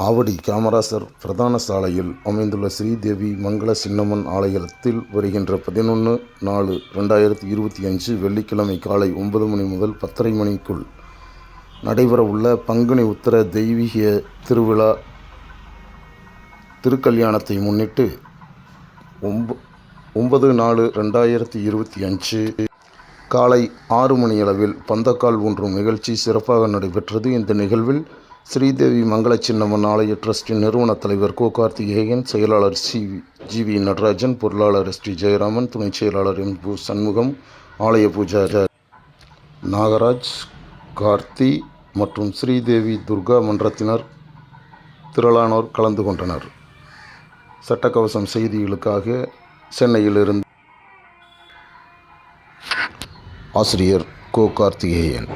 ஆவடி காமராசர் பிரதான சாலையில் அமைந்துள்ள ஸ்ரீதேவி மங்கள சின்னம்மன் ஆலயத்தில் வருகின்ற பதினொன்று நாலு ரெண்டாயிரத்தி இருபத்தி அஞ்சு வெள்ளிக்கிழமை காலை ஒன்பது மணி முதல் பத்தரை மணிக்குள் நடைபெறவுள்ள பங்குனி உத்தர தெய்வீக திருவிழா திருக்கல்யாணத்தை முன்னிட்டு ஒம்ப ஒன்பது நாலு ரெண்டாயிரத்தி இருபத்தி அஞ்சு காலை ஆறு மணியளவில் பந்தக்கால் ஊன்றும் நிகழ்ச்சி சிறப்பாக நடைபெற்றது. இந்த நிகழ்வில் ஸ்ரீதேவி மங்கள சின்னம்மன் ஆலய ட்ரஸ்டின் நிறுவன தலைவர் கோ கார்த்திகேயன் செயலாளர் சி ஜி வி நடராஜன் பொருளாளர் எஸ் டி ஜெயராமன் துணைச் செயலாளர் எம் பு சண்முகம் ஆலய பூஜா நாகராஜ் கார்த்தி மற்றும் ஸ்ரீதேவி துர்கா மன்றத்தினர் திரளானோர் கலந்து கொண்டனர். சட்டக்கவசம் செய்திகளுக்காக சென்னையிலிருந்து ஆசிரியர் கோ கார்த்திகேயன்.